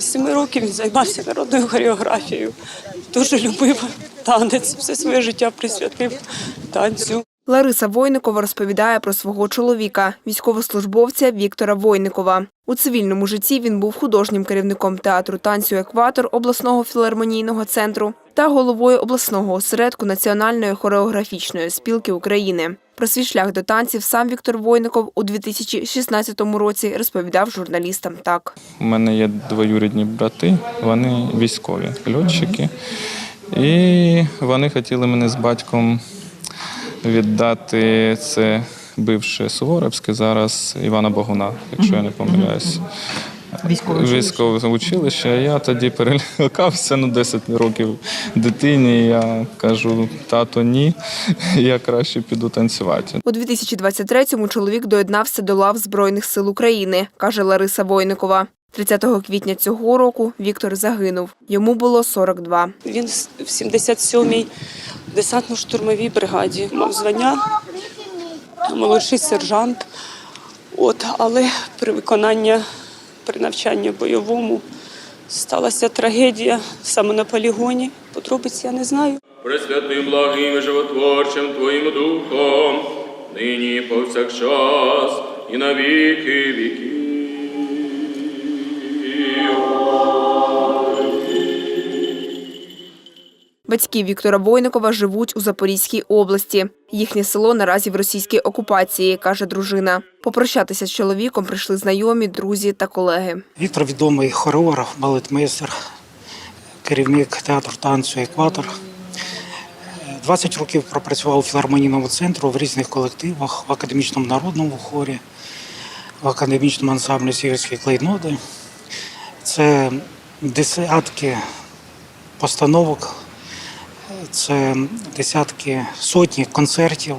З семи років він займався народною хореографією. Дуже любив танець, все своє життя присвятив танцю. Лариса Войникова розповідає про свого чоловіка, військовослужбовця Віктора Войникова. У цивільному житті він був художнім керівником театру танцю Екватор обласного філармонійного центру та головою обласного осередку Національної хореографічної спілки України. Про свій шлях до танців сам Віктор Войников у 2016 році розповідав журналістам так. У мене є двоюрідні брати, вони військові льотчики. І вони хотіли мене з батьком віддати це бивше Суворовське, зараз Івана Богуна, якщо я не помиляюсь. Військове училище. Я тоді перелякався ну, 10 років дитині. Я кажу, тато, ні, я краще піду танцювати. У 2023-му чоловік доєднався до лав Збройних сил України, каже Лариса Войникова. 30 квітня цього року Віктор загинув. Йому було 42. Він в 77-й десантно-штурмовій бригаді мав звання молодший сержант. От, але при виконанні, при навчанні бойовому сталася трагедія саме на полігоні. Подробиць я не знаю. Пресвятим благим животворчим Твоїм Духом, нині повсякчас, і на віки віків. Батьки Віктора Войникова живуть у Запорізькій області. Їхнє село наразі в російській окупації, каже дружина. Попрощатися з чоловіком прийшли знайомі, друзі та колеги. Віктор відомий хореограф, балетмейстер, керівник театру танцю Екватор. 20 років пропрацював у філармонійному центру в різних колективах, в академічному народному хорі, в академічному ансамблі сіверські клейноди. Це десятки постановок, це десятки сотні концертів,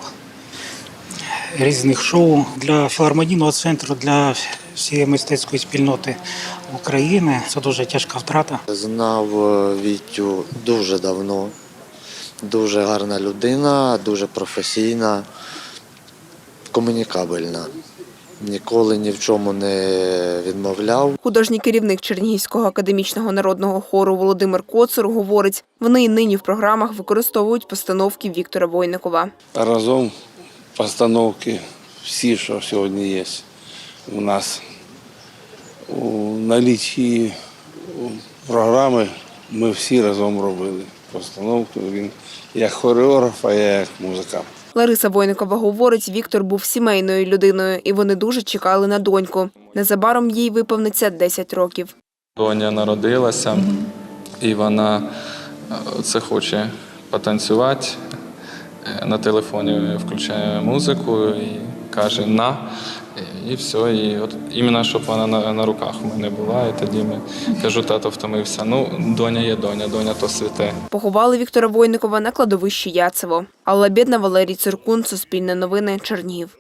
різних шоу для філармонійного центру, для всієї мистецької спільноти України. Це дуже тяжка втрата. Знав е, Вітю дуже давно. Дуже гарна людина, дуже професійна, комунікабельна. Ніколи ні в чому не відмовляв. Художній керівник Чернігівського академічного народного хору Володимир Коцур говорить, вони й нині в програмах використовують постановки Віктора Войникова. разом постановки всі, що сьогодні є у нас. У налічі програми ми всі разом робили постановку. Він як хореограф, а я як музикант. Лариса Войникова говорить, Віктор був сімейною людиною, і вони дуже чекали на доньку. Незабаром їй виповниться 10 років. Доня народилася, і вона е, це хоче потанцювати. Е, На телефоні включає музику і каже на. І все. І от іменно щоб вона на, на руках у мене була. І тоді ми кажу, тато втомився. Ну, доня є доня, доня то святе. Поховали Віктора Войникова на кладовищі Яцево. Алла Бідна, Валерій Циркун, Суспільне новини, Чернігів.